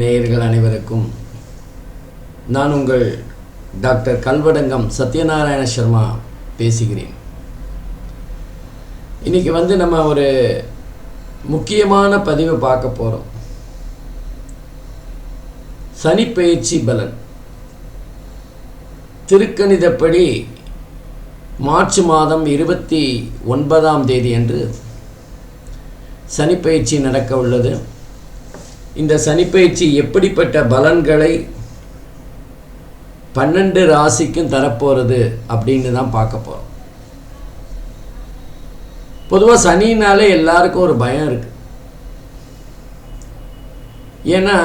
நேயர்கள் அனைவருக்கும் நான் உங்கள் டாக்டர் கல்வடங்கம் சத்யநாராயண சர்மா பேசுகிறேன். இன்னைக்கு வந்து நம்ம ஒரு முக்கியமான பதிவை பார்க்க போகிறோம் சனிப்பெயர்ச்சி பலன். திருக்கணிதப்படி மார்ச் மாதம் இருபத்தி ஒன்பதாம் தேதி அன்று சனிப்பயிற்சி நடக்க உள்ளது. இந்த சனிப்பயிற்சி எப்படிப்பட்ட பலன்களை பன்னெண்டு ராசிக்கும் தரப்போகிறது அப்படின்னு தான் பார்க்க போகிறோம் பொதுவாக சனினாலே எல்லாருக்கும் ஒரு பயம் இருக்கு. ஏன்னா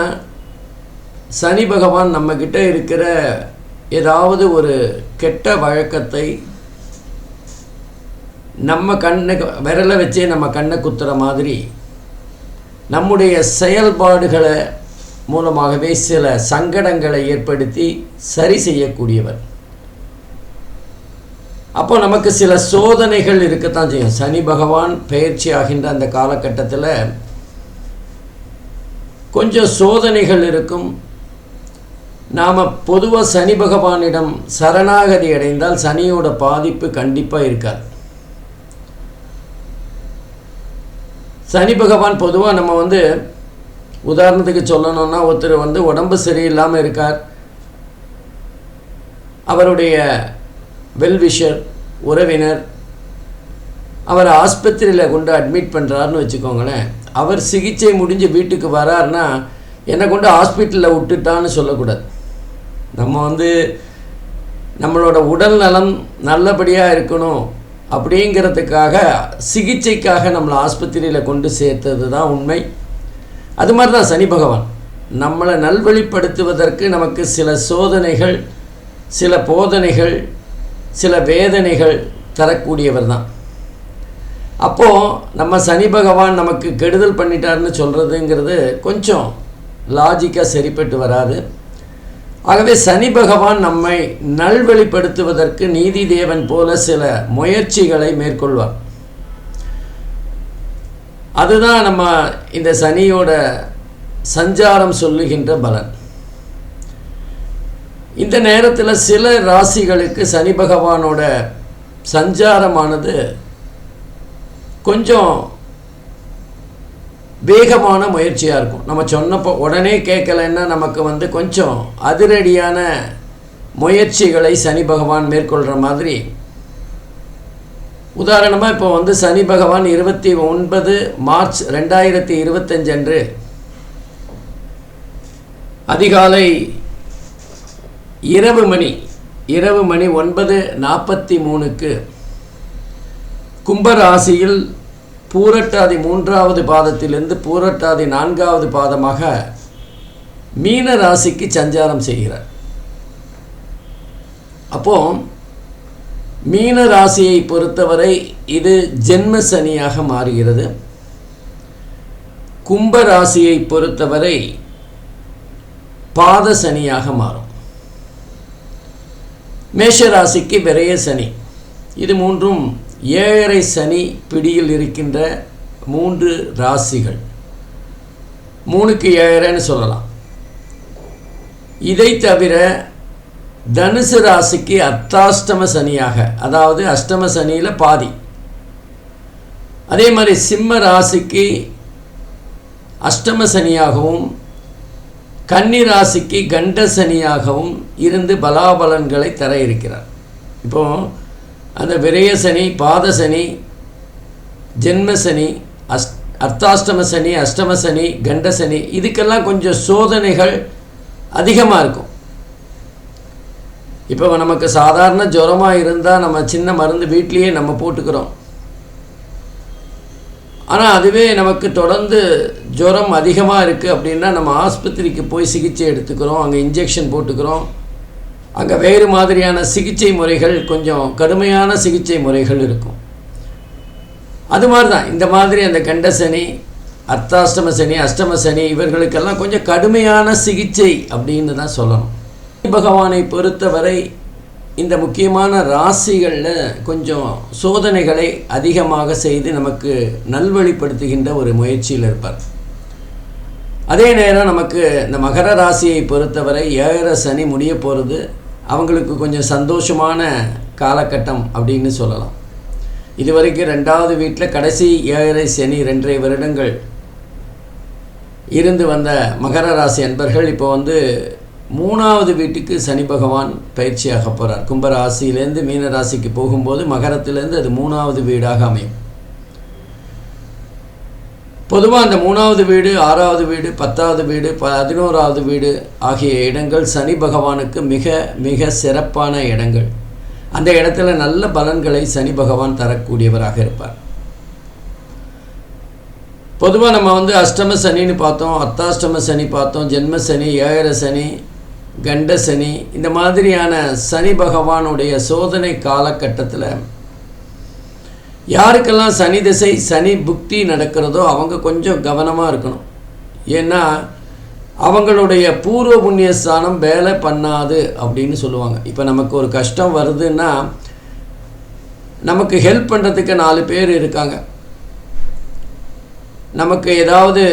சனி பகவான் நம்மக்கிட்ட இருக்கிற ஏதாவது ஒரு கெட்ட வழக்கத்தை நம்ம கண்ணை விரலை வச்சே நம்ம கண்ணை குத்துற மாதிரி நம்முடைய செயல்பாடுகளை மூலமாகவே சில சங்கடங்களை ஏற்படுத்தி சரி செய்யக்கூடியவர். அப்போ நமக்கு சில சோதனைகள் இருக்கத்தான் செய்யும். சனி பகவான் பயிற்சி ஆகின்ற அந்த காலகட்டத்தில் கொஞ்சம் சோதனைகள் இருக்கும். நாம் பொதுவாக சனி பகவானிடம் சரணாகதி அடைந்தால் சனியோட பாதிப்பு கண்டிப்பாக இருக்காது. சனி பகவான் பொதுவாக நம்ம வந்து உதாரணத்துக்கு சொல்லணும்னா ஒருத்தர் வந்து உடம்பு சரியில்லாமல் இருக்கார். அவருடைய வெல்விஷர் உறவினர் அவரை ஆஸ்பத்திரியில் கொண்டு அட்மிட் பண்ணுறாருன்னு வச்சுக்கோங்களேன். அவர் சிகிச்சை முடிஞ்சு வீட்டுக்கு வராருன்னா என்னை கொண்டு ஹாஸ்பிட்டலில் விட்டுட்டான்னு சொல்லக்கூடாது. நம்ம வந்து நம்மளோட உடல் நலம் நல்லபடியாக இருக்கணும். அப்படிங்கிறதுக்காக சிகிச்சைக்காக நம்மளை ஆஸ்பத்திரியில் கொண்டு சேர்த்தது தான் உண்மை. அது மாதிரி தான் சனி பகவான். நம்மளை நல்வழிப்படுத்துவதற்கு நமக்கு சில சோதனைகள் சில போதனைகள் சில வேதனைகள் தரக்கூடியவர் தான். அப்போது நம்ம சனி பகவான் நமக்கு கெடுதல் பண்ணிட்டாருன்னு சொல்கிறதுங்கிறது கொஞ்சம் லாஜிக்காக சரிப்பட்டு வராது. ஆகவே சனி பகவான் நம்மை நல்வழிப்படுத்துவதற்கு நீதி தேவன் போல சில முயற்சிகளை மேற்கொள்வார். அதுதான் நம்ம இந்த சனியோட சஞ்சாரம் சொல்லுகின்ற பலன். இந்த நேரத்தில் சில ராசிகளுக்கு சனி பகவானோட சஞ்சாரமானது கொஞ்சம் வேகமான முயற்சியாக இருக்கும். நம்ம சொன்னப்போ உடனே கேட்கலைன்னா நமக்கு வந்து கொஞ்சம் அதிரடியான முயற்சிகளை சனி பகவான் மேற்கொள்கிற மாதிரி. உதாரணமாக இப்போ வந்து சனி பகவான் இருபத்தி ஒன்பது மார்ச் ரெண்டாயிரத்தி இருபத்தஞ்சு அன்று அதிகாலை இரவு மணி இரவு மணி ஒன்பது நாற்பத்தி மூணுக்கு கும்பராசியில் பூரட்டாதி மூன்றாவது பாதத்திலிருந்து பூரட்டாதி நான்காவது பாதமாக மீன ராசிக்கு சஞ்சாரம் செய்கிறார். அப்போ மீன ராசியை பொறுத்தவரை இது ஜென்ம சனியாக மாறுகிறது. கும்ப ராசியை பொறுத்தவரை பாத சனியாக மாறும். மேஷ ராசிக்கு விரைய சனி. இது மூன்றும் ஏழரை சனி பிடியில் இருக்கின்ற மூன்று ராசிகள். மூணுக்கு ஏழரைன்னு சொல்லலாம். இதை தவிர தனுசு ராசிக்கு அர்த்தாஷ்டம சனியாக அதாவது அஷ்டம சனியில் பாதி. அதே மாதிரி சிம்ம ராசிக்கு அஷ்டம சனியாகவும் கன்னி ராசிக்கு கண்ட சனியாகவும் இருந்து பலாபலன்களை தர இருக்கிறார். இப்போது அந்த விரய சனி பாத சனி ஜென்ம சனி அஸ் அர்த்தாஷ்டம சனி அஷ்டம சனி கண்ட சனி இதுக்கெல்லாம் கொஞ்சம் சோதனைகள் அதிகமாக இருக்கும். இப்போ நமக்கு சாதாரண ஜுரமாக இருந்தால் நம்ம சின்ன மருந்து வீட்லேயே நம்ம போட்டுக்கிறோம். ஆனால் அதுவே நமக்கு தொடர்ந்து ஜுரம் அதிகமாக இருக்குது அப்படின்னா நம்ம ஆஸ்பத்திரிக்கு போய் சிகிச்சை எடுத்துக்கிறோம் அங்கே இன்ஜெக்ஷன் போட்டுக்கிறோம். அங்கே வேறு மாதிரியான சிகிச்சை முறைகள் கொஞ்சம் கடுமையான சிகிச்சை முறைகள் இருக்கும். அது மாதிரி தான் இந்த மாதிரி அந்த கண்டசனி அர்த்தாஷ்டம சனி அஷ்டம சனி இவர்களுக்கெல்லாம் கொஞ்சம் கடுமையான சிகிச்சை அப்படின்னு தான் சொல்லணும். பகவானை பொறுத்தவரை இந்த முக்கியமான ராசிகளில் கொஞ்சம் சோதனைகளை அதிகமாக செய்து நமக்கு நல்வழிப்படுத்துகின்ற ஒரு முயற்சியில் இருப்பார். அதே நேரம் நமக்கு இந்த மகர ராசியை பொறுத்தவரை ஏழரை சனி முடிய போகிறது அவங்களுக்கு கொஞ்சம் சந்தோஷமான காலகட்டம் அப்படின்னு சொல்லலாம். இதுவரைக்கும் ரெண்டாவது வீட்டில் கடைசி ஏழரை சனி ரெண்டரை வருடங்கள் இருந்து வந்த மகர ராசி அன்பர்கள் இப்போ வந்து மூணாவது வீட்டுக்கு சனி பகவான் பயிற்சியாக போகிறார் கும்பராசியிலேருந்து மீன ராசிக்கு போகும்போது மகரத்திலேருந்து அது மூணாவது வீடாக அமையும். பொதுவாக அந்த மூணாவது வீடு ஆறாவது வீடு பத்தாவது வீடு பதினோராவது வீடு ஆகிய இடங்கள் சனி பகவானுக்கு மிக மிக சிறப்பான இடங்கள். அந்த இடத்துல நல்ல பலன்களை சனி பகவான் தரக்கூடியவராக இருப்பார். பொதுவாக நம்ம வந்து அஷ்டம சனின்னு பார்த்தோம் அத்தாஷ்டம சனி பார்த்தோம் ஜென்ம சனி ஏழர சனி கண்ட சனி இந்த மாதிரியான சனி பகவானுடைய சோதனை காலகட்டத்தில் யாருக்கெல்லாம் சனி திசை சனி புக்தி நடக்கிறதோ அவங்க கொஞ்சம் கவனமாக இருக்கணும். ஏன்னா அவங்களுடைய பூர்வ புண்ணிய ஸ்தானம் வேலை பண்ணாது அப்படின்னு சொல்லுவாங்க. இப்போ நமக்கு ஒரு கஷ்டம் வருதுன்னா நமக்கு ஹெல்ப் பண்ணுறதுக்கு நாலு பேர் இருக்காங்க. நமக்கு ஏதாவது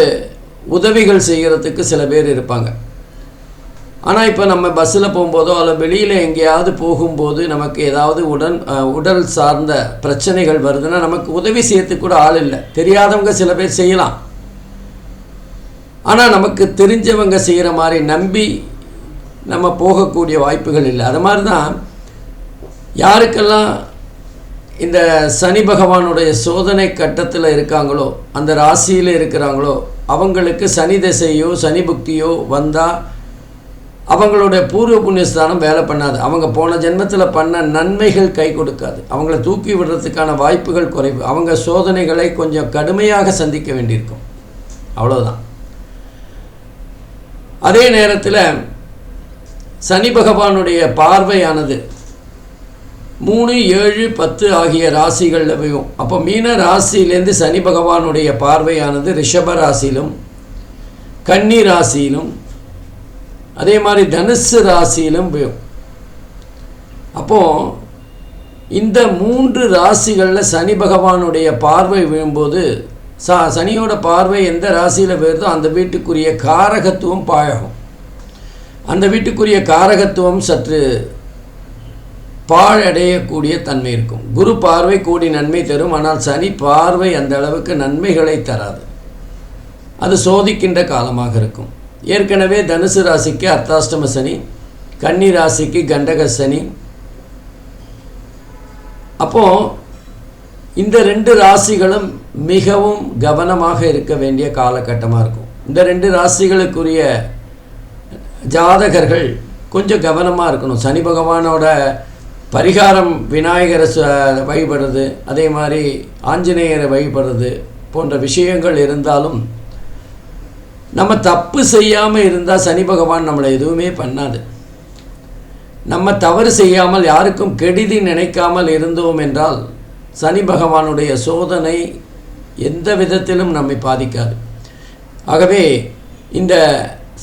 உதவிகள் செய்கிறதுக்கு சில பேர் இருப்பாங்க. ஆனால் இப்போ நம்ம பஸ்ஸில் போகும்போதோ அல்ல வெளியில் எங்கேயாவது போகும்போது நமக்கு ஏதாவது உடன் உடல் சார்ந்த பிரச்சனைகள் வருதுன்னா நமக்கு உதவி செய்யறதுக்கு கூட ஆள் இல்லை. தெரியாதவங்க சில பேர் செய்யலாம். ஆனால் நமக்கு தெரிஞ்சவங்க செய்கிற மாதிரி நம்பி நம்ம போகக்கூடிய வாய்ப்புகள் இல்லை. அது மாதிரி தான் யாருக்கெல்லாம் இந்த சனி பகவானுடைய சோதனை கட்டத்தில் இருக்காங்களோ அந்த ராசியில் இருக்கிறாங்களோ அவங்களுக்கு சனி திசையோ சனி புக்தியோ வந்தால் அவங்களுடைய பூர்வ புண்ணியஸ்தானம் வேலை பண்ணாது. அவங்க போன ஜென்மத்தில் பண்ண நன்மைகள் கை கொடுக்காது. அவங்கள தூக்கி விடுறதுக்கான வாய்ப்புகள் குறைவு. அவங்க சோதனைகளை கொஞ்சம் கடுமையாக சந்திக்க வேண்டியிருக்கும். அவ்வளோதான் அதே நேரத்தில் சனி பகவானுடைய பார்வையானது மூணு ஏழு பத்து ஆகிய ராசிகளில் அப்போ மீன ராசியிலேருந்து சனி பகவானுடைய பார்வையானது ரிஷப ராசியிலும் கன்னி ராசியிலும் அதே மாதிரி தனுசு ராசியிலும் விழும் அப்போது இந்த மூன்று ராசிகளில் சனி பகவானுடைய பார்வை விழும்போது சா சனியோட பார்வை எந்த ராசியில் போயிருதோ அந்த வீட்டுக்குரிய காரகத்துவம் பாழகும். அந்த வீட்டுக்குரிய காரகத்துவம் சற்று பாழடையக்கூடிய தன்மை இருக்கும். குரு பார்வை கூடி நன்மை தரும் ஆனால் சனி பார்வை அந்த அளவுக்கு நன்மைகளை தராது. அது சோதிக்கின்ற காலமாக இருக்கும். ஏற்கனவே தனுசு ராசிக்கு அர்த்தாஷ்டம சனி கன்னி ராசிக்கு கண்டக சனி. அப்போ இந்த ரெண்டு ராசிகளும் மிகவும் கவனமாக இருக்க வேண்டிய காலகட்டமாக இருக்கும். இந்த ரெண்டு ராசிகளுக்குரிய ஜாதகர்கள் கொஞ்சம் கவனமாக இருக்கணும். சனி பகவானோட பரிகாரம் விநாயகரை வழிபடுறது அதே மாதிரி ஆஞ்சநேயரை வழிபடுறது போன்ற விஷயங்கள் இருந்தாலும் நம்ம தப்பு செய்யாமல் இருந்தால் சனி பகவான் நம்மளை எதுவுமே பண்ணாது. நம்ம தவறு செய்யாமல் யாருக்கும் கெடுதி நினைக்காமல் இருந்தோம் என்றால் சனி பகவானுடைய சோதனை எந்த விதத்திலும் நம்மை பாதிக்காது. ஆகவே இந்த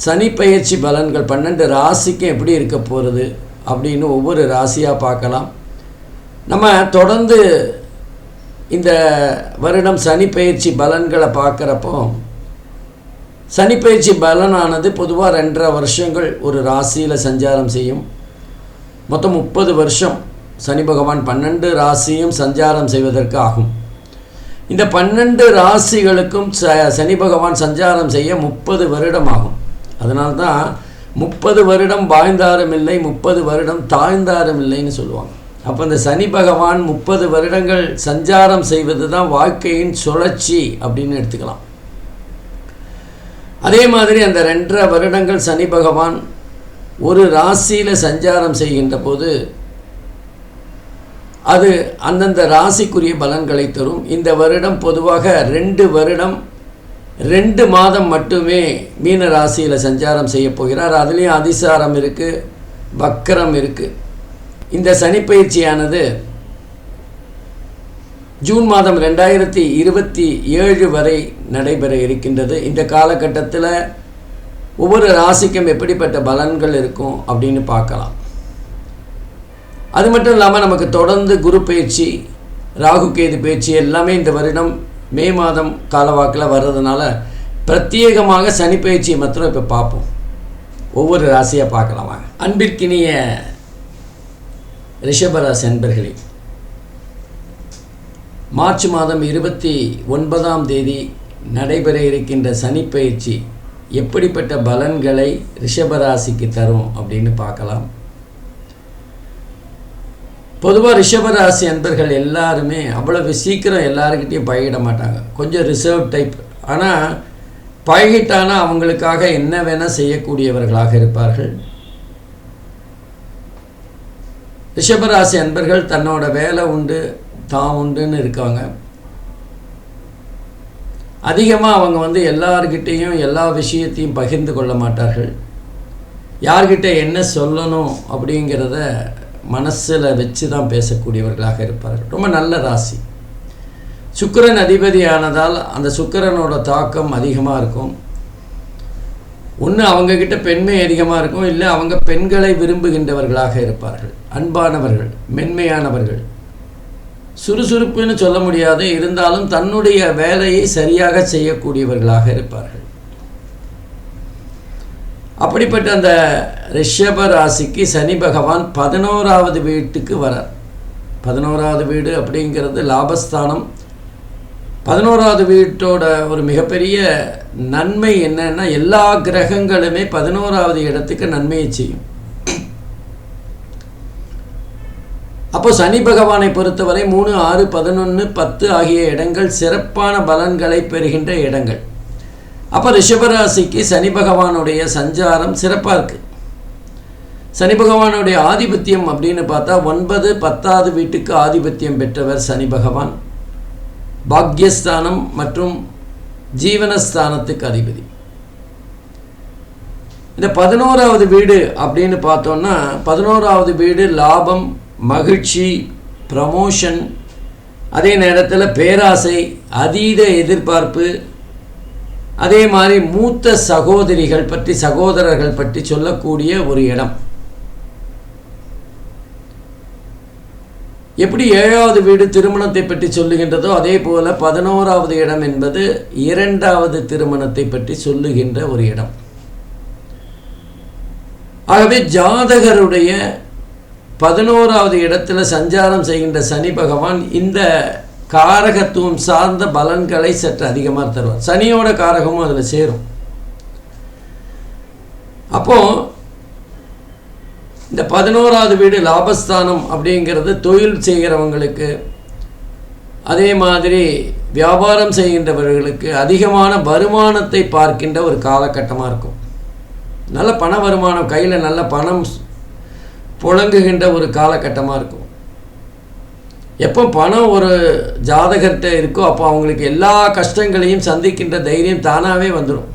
சனி பயிற்சி பலன்கள் பன்னெண்டு ராசிக்கும் எப்படி இருக்க போகிறது அப்படின்னு ஒவ்வொரு ராசியாக பார்க்கலாம். நம்ம தொடர்ந்து இந்த வருடம் சனி பயிற்சி பலன்களை பார்க்குறப்போ சனிப்பயிற்சி பலனானது பொதுவாக ரெண்டரை வருஷங்கள் ஒரு ராசியில் சஞ்சாரம் செய்யும். மொத்தம் முப்பது வருஷம் சனி பகவான் பன்னெண்டு ராசியும் சஞ்சாரம் செய்வதற்கு ஆகும். இந்த பன்னெண்டு ராசிகளுக்கும் ச சனி பகவான் சஞ்சாரம் செய்ய முப்பது வருடம் ஆகும். அதனால்தான் முப்பது வருடம் வாழ்ந்தாரும் இல்லை முப்பது வருடம் தாழ்ந்தாரும் இல்லைன்னு சொல்லுவாங்க. அப்போ இந்த சனி பகவான் முப்பது வருடங்கள் சஞ்சாரம் செய்வது தான் வாழ்க்கையின் சுழற்சி அப்படின்னு எடுத்துக்கலாம். அதே மாதிரி அந்த ரெண்டரை வருடங்கள் சனி பகவான் ஒரு ராசியில் சஞ்சாரம் செய்கின்ற போது அது அந்தந்த ராசிக்குரிய பலன்களை தரும். இந்த வருடம் பொதுவாக ரெண்டு வருடம் ரெண்டு மாதம் மட்டுமே மீன ராசியில் சஞ்சாரம் செய்ய போகிறார். அதுலேயும் அதிசாரம் இருக்குது வக்கரம் இருக்குது இந்த சனிப்பயிற்சியானது ஜூன் மாதம் ரெண்டாயிரத்தி இருபத்தி ஏழு வரை நடைபெற இருக்கின்றது. இந்த காலகட்டத்தில் ஒவ்வொரு ராசிக்கும் எப்படிப்பட்ட பலன்கள் இருக்கும் அப்படின்னு பார்க்கலாம். அது மட்டும் இல்லாமல் நமக்கு தொடர்ந்து குரு பயிற்சி ராகு கேது பயிற்சி எல்லாமே இந்த வருடம் மே மாதம் காலவாக்கில் வர்றதுனால பிரத்யேகமாக சனி பயிற்சியை மாத்திரம் இப்போ பார்ப்போம். ஒவ்வொரு ராசியாக பார்க்கலாம் அன்பிற்கினிய ரிஷபராசி அன்பர்களே மார்ச் மாதம் இருபத்தி ஒன்பதாம் தேதி நடைபெற இருக்கின்ற சனி பயிற்சி எப்படிப்பட்ட பலன்களை ரிஷபராசிக்கு தரும் அப்படின்னு பார்க்கலாம். பொதுவாக ரிஷபராசி அன்பர்கள் எல்லாருமே அவ்வளவு சீக்கிரம் எல்லாருக்கிட்டையும் பழகிட மாட்டாங்க. கொஞ்சம் ரிசர்வ் டைப் ஆனால் பழகிட்டானா அவங்களுக்காக என்ன வேணால் செய்யக்கூடியவர்களாக இருப்பார்கள். ரிஷபராசி அன்பர்கள் தன்னோட வேலை உண்டு. தான் உண்டுன்னு இருக்காங்க. அதிகமாக அவங்க வந்து எல்லார்கிட்டேயும் எல்லா விஷயத்தையும் பகிர்ந்து கொள்ள மாட்டார்கள். யார்கிட்ட என்ன சொல்லணும் அப்படிங்கிறத மனசில் வச்சு தான் பேசக்கூடியவர்களாக இருப்பார்கள். ரொம்ப நல்ல ராசி. சுக்கிரன் அதிபதியானதால் அந்த சுக்கிரனோட தாக்கம் அதிகமாக இருக்கும். ஒன்று அவங்கக்கிட்ட பெண்மை அதிகமாக இருக்கும். இல்லை அவங்க பெண்களை விரும்புகின்றவர்களாக இருப்பார்கள். அன்பானவர்கள் மென்மையானவர்கள். சுறுசுறுப்புன்னு சொல்ல முடியாது. இருந்தாலும் தன்னுடைய வேலையை சரியாக செய்யக்கூடியவர்களாக இருப்பார்கள். அப்படிப்பட்ட அந்த ரிஷப ராசிக்கு சனி பகவான் பதினோராவது வீட்டுக்கு வரார். பதினோராவது வீடு அப்படிங்கிறது லாபஸ்தானம். பதினோராவது வீட்டோட ஒரு மிகப்பெரிய நன்மை என்னன்னா எல்லா கிரகங்களுமே பதினோராவது இடத்துக்கு நன்மையை செய்யும். அப்போ சனி பகவானை பொறுத்தவரை மூணு ஆறு பதினொன்று பத்து ஆகிய இடங்கள் சிறப்பான பலன்களை பெறுகின்ற இடங்கள். அப்போ ரிஷபராசிக்கு சனி பகவானுடைய சஞ்சாரம் சிறப்பாக இருக்குது சனி பகவானுடைய ஆதிபத்தியம் அப்படின்னு பார்த்தா ஒன்பது பத்தாவது வீட்டுக்கு ஆதிபத்தியம் பெற்றவர் சனி பகவான். பாக்யஸ்தானம் மற்றும் ஜீவனஸ்தானத்துக்கு அதிபதி. இந்த பதினோராவது வீடு அப்படின்னு பார்த்தோன்னா பதினோராவது வீடு லாபம் மகிழ்ச்சி ப்ரமோஷன் அதே நேரத்தில் பேராசை அதீத எதிர்பார்ப்பு அதே மாதிரி மூத்த சகோதரிகள் பற்றி சகோதரர்கள் பற்றி சொல்லக்கூடிய ஒரு இடம். எப்படி ஏழாவது வீடு திருமணத்தை பற்றி சொல்லுகின்றதோ அதே போல் பதினோராவது இடம் என்பது இரண்டாவது திருமணத்தை பற்றி சொல்லுகின்ற ஒரு இடம். ஆகவே ஜாதகருடைய பதினோராவது இடத்துல சஞ்சாரம் செய்கின்ற சனி பகவான் இந்த காரகத்துவம் சார்ந்த பலன்களை சற்று அதிகமாக தருவார். சனியோட காரகமும் அதில் சேரும். அப்போ இந்த பதினோராவது வீடு லாபஸ்தானம் அப்படிங்கிறது தொழில் செய்கிறவங்களுக்கு அதே மாதிரி வியாபாரம் செய்கின்றவர்களுக்கு அதிகமான வருமானத்தை பார்க்கின்ற ஒரு காலகட்டமாக இருக்கும். நல்ல பண வருமானம் கையில் நல்ல பணம் புழங்குகின்ற ஒரு காலகட்டமாக இருக்கும். எப்போ பணம் ஒரு ஜாதகர்கிட்ட இருக்கோ அப்போ அவங்களுக்கு எல்லா கஷ்டங்களையும் சந்திக்கின்ற தைரியம் தானாகவே வந்துடும்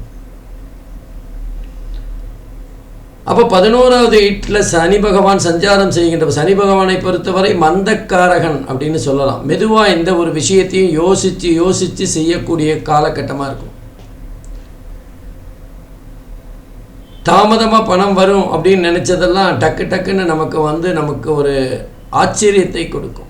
அப்போ பதினோராவது வீட்டில் சனி பகவான் சஞ்சாரம் செய்கின்ற சனி பகவானை பொறுத்தவரை மந்தக்காரகன் அப்படின்னு சொல்லலாம். மெதுவாக எந்த ஒரு விஷயத்தையும் யோசித்து யோசித்து செய்யக்கூடிய காலகட்டமாக இருக்கும். தாமதமாக பணம் வரும் அப்படின்னு நினச்சதெல்லாம் டக்கு டக்குன்னு நமக்கு வந்து நமக்கு ஒரு ஆச்சரியத்தை கொடுக்கும்.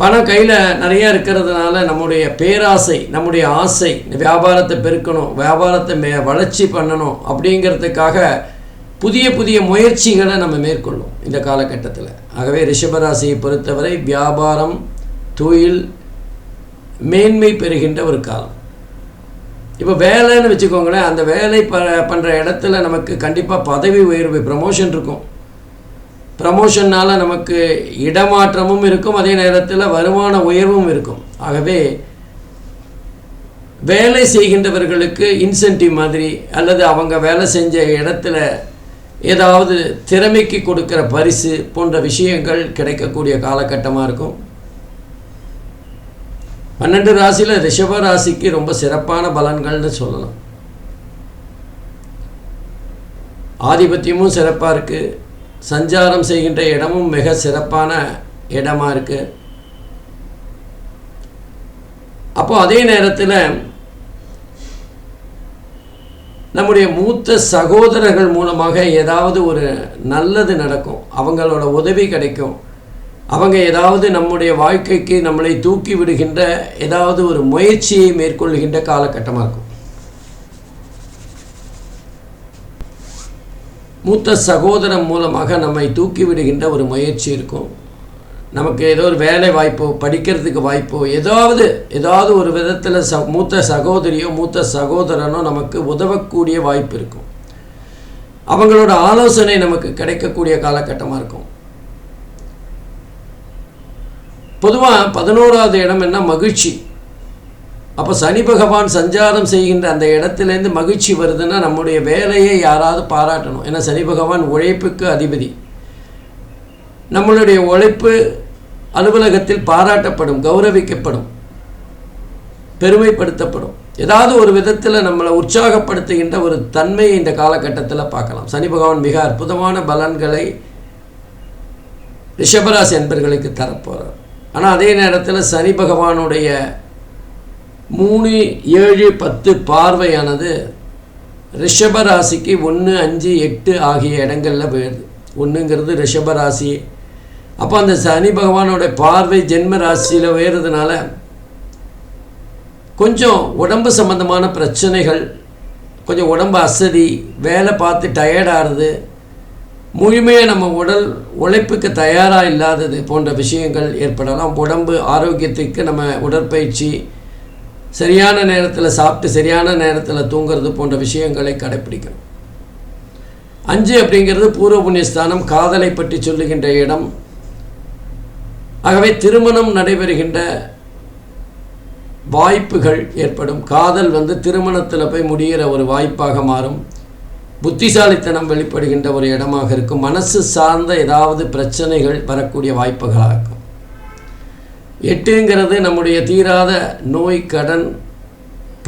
பணம் கையில் நிறையா இருக்கிறதுனால நம்முடைய பேராசை நம்முடைய ஆசை வியாபாரத்தை பெருக்கணும் வியாபாரத்தை மே வளர்ச்சி பண்ணணும் அப்படிங்கிறதுக்காக புதிய புதிய முயற்சிகளை நம்ம மேற்கொள்ளும் இந்த காலகட்டத்தில். ஆகவே ரிஷபராசியை பொறுத்தவரை வியாபாரம் தொழில் மேன்மை பெறுகின்ற ஒரு காலம். இப்போ வேலைன்னு வச்சுக்கோங்களேன் அந்த வேலை ப பண்ணுற இடத்துல நமக்கு கண்டிப்பாக பதவி உயர்வு ப்ரமோஷன் இருக்கும். ப்ரமோஷன்னால் நமக்கு இடமாற்றமும் இருக்கும் அதே நேரத்தில் வருமான உயர்வும் இருக்கும். ஆகவே வேலை செய்கின்றவர்களுக்கு இன்சென்டிவ் மாதிரி அல்லது அவங்க வேலை செஞ்ச இடத்துல ஏதாவது திறமைக்கு கொடுக்குற பரிசு போன்ற விஷயங்கள் கிடைக்கக்கூடிய காலகட்டமாக இருக்கும். பன்னெண்டு ராசியில் ரிஷப ராசிக்கு ரொம்ப சிறப்பான பலன்கள்னு சொல்லலாம். ஆதிபத்தியமும் சிறப்பாக இருக்குது சஞ்சாரம் செய்கின்ற இடமும் மிக சிறப்பான இடமா இருக்குது அப்போ அதே நேரத்தில் நம்முடைய மூத்த சகோதரர்கள் மூலமாக ஏதாவது ஒரு நல்லது நடக்கும். அவங்களோட உதவி கிடைக்கும். அவங்க ஏதாவது நம்முடைய வாழ்க்கைக்கு நம்மளை தூக்கி விடுகின்ற ஏதாவது ஒரு முயற்சியை மேற்கொள்கின்ற காலகட்டமாக இருக்கும். மூத்த சகோதரன் மூலமாக நம்மை தூக்கி விடுகின்ற ஒரு முயற்சி இருக்கும். நமக்கு ஏதோ ஒரு வேலை வாய்ப்போ படிக்கிறதுக்கு வாய்ப்போ ஏதாவது ஏதாவது ஒரு விதத்தில் ச மூத்த சகோதரியோ மூத்த சகோதரனோ நமக்கு உதவக்கூடிய வாய்ப்பு இருக்கும். அவங்களோட ஆலோசனை நமக்கு கிடைக்கக்கூடிய காலகட்டமாக இருக்கும். பொதுவாக பதினோராவது இடம் என்ன? மகிழ்ச்சி. அப்போ சனி பகவான் சஞ்சாரம் செய்கின்ற அந்த இடத்துலேருந்து மகிழ்ச்சி வருதுன்னா நம்முடைய வேலையை யாராவது பாராட்டணும். ஏன்னா சனி பகவான் உழைப்புக்கு அதிபதி. நம்மளுடைய உழைப்பு அலுவலகத்தில் பாராட்டப்படும் கௌரவிக்கப்படும் பெருமைப்படுத்தப்படும். ஏதாவது ஒரு விதத்தில் நம்மளை உற்சாகப்படுத்துகின்ற ஒரு தன்மையை இந்த காலகட்டத்தில் பார்க்கலாம். சனி பகவான் மிக அற்புதமான பலன்களை ரிஷபராசி என்பர்களுக்கு தரப்போகிறார் ஆனால் அதே நேரத்தில் சனி பகவானுடைய மூணு ஏழு பத்து பார்வையானது ரிஷபராசிக்கு ஒன்று அஞ்சு எட்டு ஆகிய இடங்களில் போயிடுது ஒன்றுங்கிறது ரிஷப ராசி. அப்போ அந்த சனி பகவானோட பார்வை ஜென்ம ராசியில் உயர்றதுனால கொஞ்சம் உடம்பு சம்பந்தமான பிரச்சனைகள் கொஞ்சம் உடம்பு அசதி வேலை பார்த்து டயர்டாகிறது முழுமையாக நம்ம உடல் உழைப்புக்கு தயாராக இல்லாதது போன்ற விஷயங்கள் ஏற்படலாம். உடம்பு ஆரோக்கியத்துக்கு நம்ம உடற்பயிற்சி சரியான நேரத்தில் சாப்பிட்டு சரியான நேரத்தில் தூங்குறது போன்ற விஷயங்களை கடைப்பிடிக்கணும். அஞ்சு அப்படிங்கிறது பூர்வ புண்ணியஸ்தானம் காதலை பற்றி சொல்லுகின்ற இடம். ஆகவே திருமணம் நடைபெறுகின்ற வாய்ப்புகள் ஏற்படும். காதல் வந்து திருமணத்தில் போய் முடிகிற ஒரு வாய்ப்பாக மாறும். புத்திசாலித்தனம் வெளிப்படுகின்ற ஒரு இடமாக இருக்கும். மனசு சார்ந்த ஏதாவது பிரச்சனைகள் வரக்கூடிய வாய்ப்புகளாக இருக்கும். எட்டுங்கிறது நம்முடைய தீராத நோய் கடன்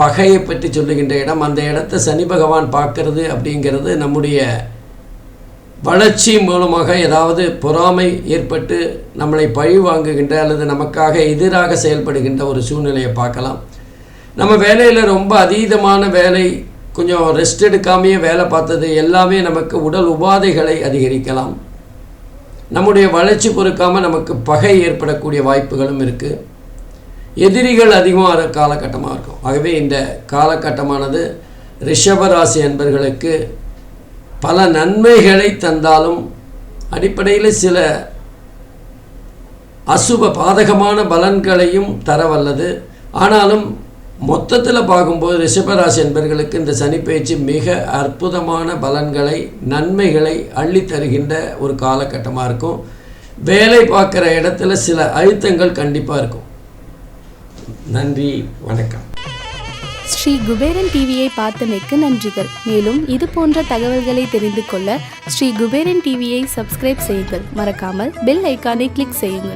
பகையை பற்றி சொல்லுகின்ற இடம். அந்த இடத்த சனி பகவான் பார்க்கறது அப்படிங்கிறது நம்முடைய வளர்ச்சி மூலமாக ஏதாவது பொறாமை ஏற்பட்டு நம்மளை பழி வாங்குகின்ற அல்லது நமக்காக எதிராக செயல்படுகின்ற ஒரு சூழ்நிலையை பார்க்கலாம். நம்ம வேலையில் ரொம்ப அதீதமான வேலை கொஞ்சம் ரெஸ்ட் எடுக்காமையே வேலை பார்த்தது எல்லாமே நமக்கு உடல் உபாதைகளை அதிகரிக்கலாம். நம்முடைய வளர்ச்சி பொறுக்காமல் நமக்கு பகை ஏற்படக்கூடிய வாய்ப்புகளும் இருக்குது எதிரிகள் அதிகமாக காலகட்டமாக இருக்கும். ஆகவே இந்த காலகட்டமானது ரிஷபராசி அன்பர்களுக்கு பல நன்மைகளை தந்தாலும் அடிப்படையில் சில அசுப பாதகமான பலன்களையும் தரவல்லது. ஆனாலும் மொத்தத்தில் பார்க்கும்போது ரிஷபராசி என்பர்களுக்கு இந்த சனிப்பயிற்சி மிக அற்புதமான பலன்களை நன்மைகளை அள்ளி தருகின்ற ஒரு காலகட்டமாக இருக்கும். வேலை பார்க்குற இடத்துல சில அழுத்தங்கள் கண்டிப்பாக இருக்கும். நன்றி வணக்கம். ஸ்ரீ குபேரன் டிவியை பார்த்தமைக்கு நன்றிகள். மேலும் இது போன்ற தகவல்களை தெரிந்து கொள்ள ஸ்ரீ குபேரன் டிவியை சப்ஸ்கிரைப் செய்யுங்கள். மறக்காமல் பெல் ஐக்கானை கிளிக் செய்யுங்கள்.